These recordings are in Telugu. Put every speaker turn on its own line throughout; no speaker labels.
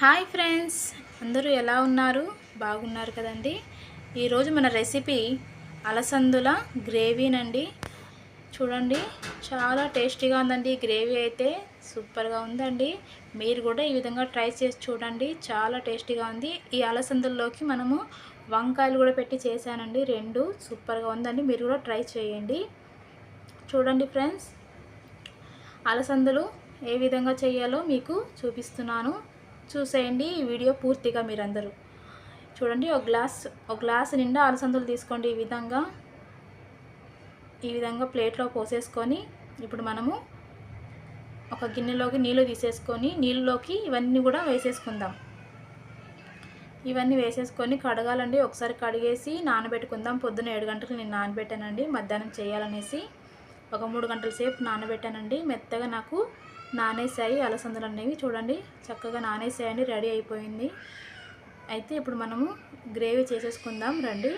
హాయ్ ఫ్రెండ్స్ అందరూ ఎలా ఉన్నారు? బాగున్నారు కదండి. ఈరోజు మన రెసిపీ అలసందుల గ్రేవీనండి చూడండి చాలా టేస్టీగా ఉందండి. గ్రేవీ అయితే సూపర్గా ఉందండి. మీరు కూడా ఈ విధంగా ట్రై చేసి చూడండి. చాలా టేస్టీగా ఉంది. ఈ అలసందుల్లోకి మనము వంకాయలు కూడా పెట్టి చేశానండి. రెండు సూపర్గా ఉందండి. మీరు కూడా ట్రై చేయండి. చూడండి ఫ్రెండ్స్ అలసందులు ఏ విధంగా చేయాలో మీకు చూపిస్తున్నాను. చూసేయండి. ఈ వీడియో పూర్తిగా మీరందరూ చూడండి. ఒక గ్లాస్ ఒక గ్లాస్ నిండా అలసందులు తీసుకోండి. ఈ విధంగా ఈ విధంగా ప్లేట్లో పోసేసుకొని ఇప్పుడు మనము ఒక గిన్నెలోకి నీళ్ళు తీసేసుకొని నీళ్ళలోకి ఇవన్నీ కూడా వేసేసుకుందాం. ఇవన్నీ వేసేసుకొని కడగాలండి. ఒకసారి కడిగేసి నానబెట్టుకుందాం. పొద్దున్న ఏడు గంటలకు నేను నానబెట్టానండి. మధ్యాహ్నం చేయాలనేసి ఒక మూడు గంటల సేపు నానబెట్టానండి. మెత్తగా నాకు నానేసాయి అలసందలు అనేవి చూడండి చక్కగా నానేసాయండి రెడీ అయిపోయింది. అయితే ఇప్పుడు మనము గ్రేవీ చేసేసుకుందాం. రండి.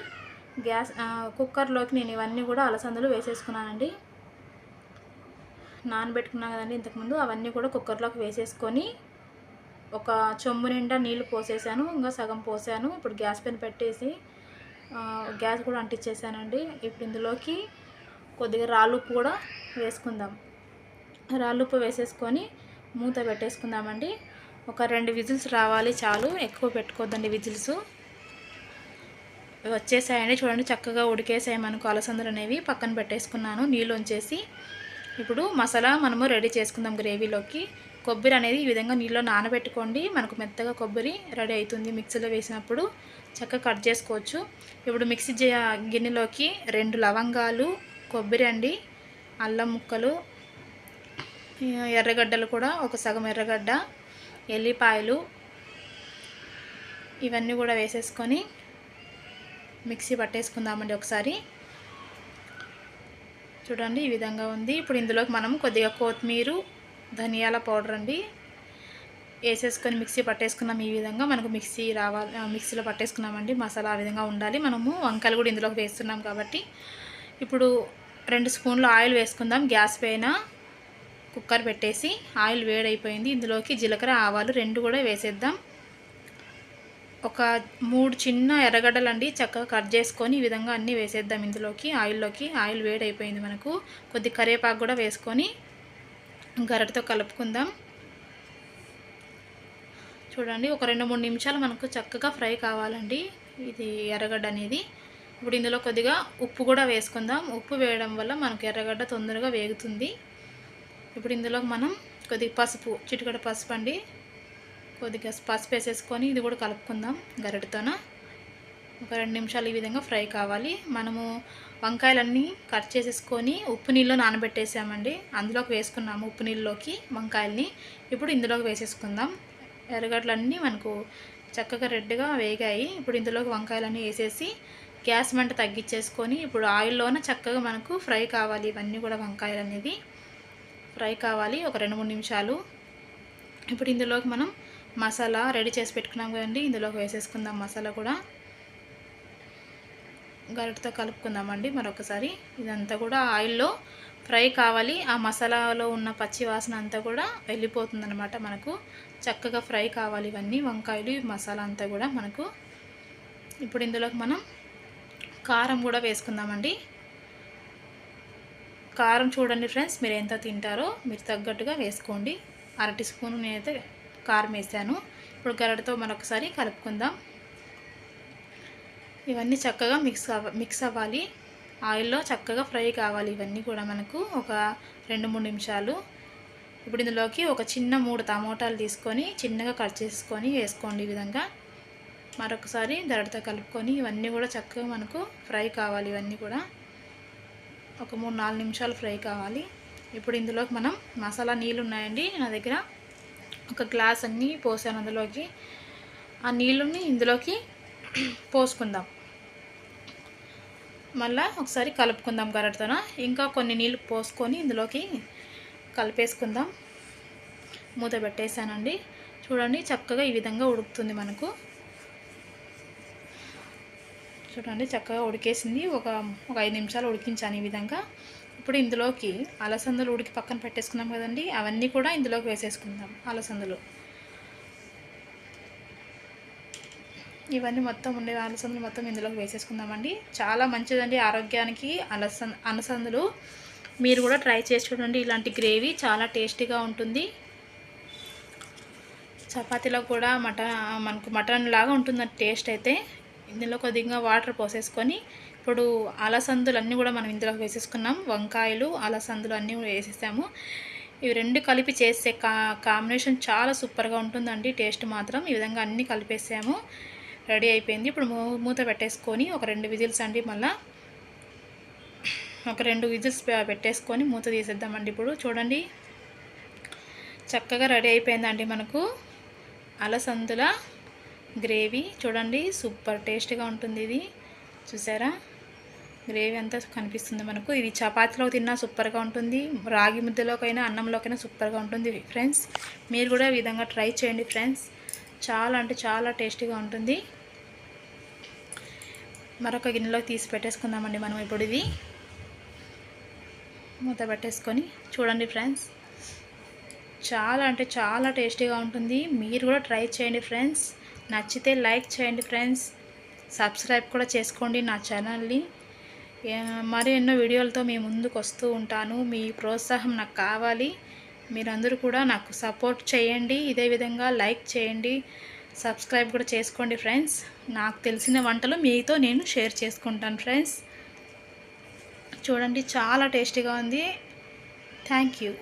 గ్యాస్ కుక్కర్లోకి నేను ఇవన్నీ కూడా అలసందలు వేసేసుకున్నానండి. నానబెట్టుకున్నాను కదండి ఇంతకుముందు. అవన్నీ కూడా కుక్కర్లోకి వేసేసుకొని ఒక చెంబు నిండా నీళ్ళు పోసేసాను. ఇంకా సగం పోసాను. ఇప్పుడు గ్యాస్ పైన పెట్టేసి గ్యాస్ కూడా అంటించేసానండి. ఇప్పుడు ఇందులోకి కొద్దిగా రాళ్ళు కూడా వేసుకుందాం. రాళ్ళుప్పు వేసేసుకొని మూత పెట్టేసుకుందామండి. ఒక రెండు విజిల్స్ రావాలి చాలు ఎక్కువ పెట్టుకోవద్దండి విజిల్స్. వచ్చేసాయండి చూడండి చక్కగా ఉడికేసాయి మనకు అలసందలు అనేవి. పక్కన పెట్టేసుకున్నాను నీళ్ళు ఉంచేసి. ఇప్పుడు మసాలా మనము రెడీ చేసుకుందాం గ్రేవీలోకి. కొబ్బరి అనేది ఈ విధంగా నీళ్ళలో నానబెట్టుకోండి. మనకు మెత్తగా కొబ్బరి రెడీ అవుతుంది మిక్సీలో వేసినప్పుడు. చక్కగా కట్ చేసుకోవచ్చు. ఇప్పుడు మిక్సీ గిన్నెలోకి రెండు లవంగాలు కొబ్బరి అండి అల్లం ముక్కలు ఎర్రగడ్డలు కూడా ఒక సగం ఎర్రగడ్డ ఎల్లిపాయలు ఇవన్నీ కూడా వేసేసుకొని మిక్సీ పట్టేసుకుందామండి ఒకసారి. చూడండి ఈ విధంగా ఉంది. ఇప్పుడు ఇందులోకి మనం కొద్దిగా కొత్తిమీర ధనియాల పౌడర్ అండి వేసేసుకొని మిక్సీ పట్టేసుకున్నాం. ఈ విధంగా మనకు మిక్సీ రావాలి మిక్సీలో పట్టేసుకున్నామండి. మసాలా ఆ విధంగా ఉండాలి. మనము వంకాయలు కూడా ఇందులోకి వేస్తున్నాం కాబట్టి. ఇప్పుడు రెండు స్పూన్లు ఆయిల్ వేసుకుందాం గ్యాస్ పైన. కుక్కర్ పెట్టేసి ఆయిల్ వేడైపోయింది. ఇందులోకి జీలకర్ర ఆవాలు రెండు కూడా వేసేద్దాం. ఒక మూడు చిన్న ఎర్రగడ్డలు అండి చక్కగా కట్ చేసుకొని ఈ విధంగా అన్నీ వేసేద్దాం ఇందులోకి ఆయిల్లోకి. ఆయిల్ వేడైపోయింది మనకు. కొద్ది కరివేపాకు కూడా వేసుకొని గరటితో కలుపుకుందాం. చూడండి ఒక రెండు మూడు నిమిషాలు మనకు చక్కగా ఫ్రై కావాలండి ఇది ఎర్రగడ్డ అనేది. ఇప్పుడు ఇందులో కొద్దిగా ఉప్పు కూడా వేసుకుందాం. ఉప్పు వేయడం వల్ల మనకు ఎర్రగడ్డ తొందరగా వేగుతుంది. ఇప్పుడు ఇందులో మనం కొద్దిగా పసుపు చిటికడ పసుపు అండి. కొద్దిగా పసుపు వేసేసుకొని ఇది కూడా కలుపుకుందాం గరిటతోన. ఒక రెండు నిమిషాలు ఈ విధంగా ఫ్రై కావాలి. మనము వంకాయలన్నీ కట్ చేసేసుకొని ఉప్పు నీళ్ళు నానబెట్టేసామండి. అందులోకి వేసుకున్నాము ఉప్పు నీళ్ళలోకి వంకాయల్ని. ఇప్పుడు ఇందులోకి వేసేసుకుందాం. ఎర్రగడ్డలన్నీ మనకు చక్కగా రెడ్గా వేగాయి. ఇప్పుడు ఇందులోకి వంకాయలన్నీ వేసేసి గ్యాస్ మంట తగ్గించేసుకొని ఇప్పుడు ఆయిల్లోనే చక్కగా మనకు ఫ్రై కావాలి. ఇవన్నీ కూడా వంకాయలు అనేది ఫ్రై కావాలి ఒక రెండు మూడు నిమిషాలు. ఇప్పుడు ఇందులోకి మనం మసాలా రెడీ చేసి పెట్టుకున్నాం కదండి. ఇందులోకి వేసేసుకుందాం మసాలా కూడా. గరిటతో కలుపుకుందామండి మరొకసారి. ఇదంతా కూడా ఆయిల్లో ఫ్రై కావాలి. ఆ మసాలాలో ఉన్న పచ్చి వాసన అంతా కూడా వెళ్ళిపోతుందనమాట మనకు. చక్కగా ఫ్రై కావాలి ఇవన్నీ వంకాయలు మసాలా అంతా కూడా మనకు. ఇప్పుడు ఇందులోకి మనం కారం కూడా వేసుకుందామండి. కారం చూడండి ఫ్రెండ్స్ మీరు ఎంత తింటారో మీరు తగ్గట్టుగా వేసుకోండి. అరటి స్పూన్ నేనైతే కారం వేసాను. ఇప్పుడు గరడతో మరొకసారి కలుపుకుందాం. ఇవన్నీ చక్కగా మిక్స్ మిక్స్ అవ్వాలి. ఆయిల్లో చక్కగా ఫ్రై కావాలి ఇవన్నీ కూడా మనకు ఒక రెండు మూడు నిమిషాలు. ఇప్పుడు ఇందులోకి ఒక చిన్న మూడు టమోటాలు తీసుకొని చిన్నగా కట్ చేసుకొని వేసుకోండి ఈ విధంగా. మరొకసారి దరడతో కలుపుకొని ఇవన్నీ కూడా చక్కగా మనకు ఫ్రై కావాలి ఇవన్నీ కూడా. ఒక మూడు నాలుగు నిమిషాలు ఫ్రై కావాలి. ఇప్పుడు ఇందులోకి మనం మసాలా నీళ్ళు ఉన్నాయండి. నా దగ్గర ఒక గ్లాస్ అన్నీ పోసాను అందులోకి. ఆ నీళ్ళని ఇందులోకి పోసుకుందాం. మళ్ళీ ఒకసారి కలుపుకుందాం గరటతోన. ఇంకా కొన్ని నీళ్ళు పోసుకొని ఇందులోకి కలిపేసుకుందాం. మూత పెట్టేసానండి చూడండి చక్కగా ఈ విధంగా ఉడుకుతుంది మనకు. చూడండి చక్కగా ఉడికేసింది. ఒక ఒక ఐదు నిమిషాలు ఉడికించాను ఈ విధంగా. ఇప్పుడు ఇందులోకి అలసందలు ఉడికి పక్కన పెట్టేసుకున్నాం కదండి. అవన్నీ కూడా ఇందులోకి వేసేసుకుందాం అలసందలు. ఇవన్నీ మొత్తం ఉండే అలసందులు మొత్తం ఇందులోకి వేసేసుకుందామండి. చాలా మంచిదండి ఆరోగ్యానికి అలసంద అలసందులు. మీరు కూడా ట్రై చేసి చూడండి. ఇలాంటి గ్రేవీ చాలా టేస్టీగా ఉంటుంది. చపాతీలో కూడా మటన్ మనకు మటన్ లాగా ఉంటుంది టేస్ట్ అయితే ఇందులో కొద్దిగా వాటర్ పోసేసుకొని ఇప్పుడు అలసందులు అన్నీ కూడా మనం ఇందులో వేసేసుకున్నాం. వంకాయలు అలసందులు అన్నీ కూడా వేసేసాము. ఇవి రెండు కలిపి చేసే కా కాంబినేషన్ చాలా సూపర్గా ఉంటుందండి. టేస్ట్ మాత్రం ఈ విధంగా అన్నీ కలిపేసాము. రెడీ అయిపోయింది. ఇప్పుడు మూత పెట్టేసుకొని ఒక రెండు విజిల్స్ అండి మళ్ళీ. ఒక రెండు విజిల్స్ పెట్టేసుకొని మూత తీసేద్దామండి ఇప్పుడు. చూడండి. చక్కగా రెడీ అయిపోయిందండి మనకు. అలసందుల గ్రేవీ చూడండి సూపర్ టేస్ట్గా ఉంటుంది ఇది. చూసారా? గ్రేవీ అంతా కనిపిస్తుంది మనకు. ఇది చపాతీలో తిన్నా సూపర్గా ఉంటుంది. రాగి ముద్దలోకైనా అన్నంలోకైనా సూపర్గా ఉంటుంది ఫ్రెండ్స్. మీరు కూడా ఈ విధంగా ట్రై చేయండి ఫ్రెండ్స్. చాలా అంటే చాలా టేస్టీగా ఉంటుంది. మరొక గిన్నెలో తీసి పెట్టేసుకుందామండి మనం ఇప్పుడు ఇది. మూత పెట్టేసుకొని చూడండి ఫ్రెండ్స్. చాలా అంటే చాలా టేస్టీగా ఉంటుంది. మీరు కూడా ట్రై చేయండి ఫ్రెండ్స్. నచ్చితే లైక్ చేయండి ఫ్రెండ్స్. సబ్స్క్రైబ్ కూడా చేసుకోండి నా ఛానల్ని. మరి ఎన్నో వీడియోలతో మీ ముందుకు వస్తూ ఉంటాను. మీ ప్రోత్సాహం నాకు కావాలి. మీరందరూ కూడా నాకు సపోర్ట్ చేయండి. ఇదే విధంగా లైక్ చేయండి. సబ్స్క్రైబ్ కూడా చేసుకోండి ఫ్రెండ్స్. నాకు తెలిసిన వంటలు మీతో నేను షేర్ చేసుకుంటాను ఫ్రెండ్స్. చూడండి చాలా టేస్టీగా ఉంది. Thank you.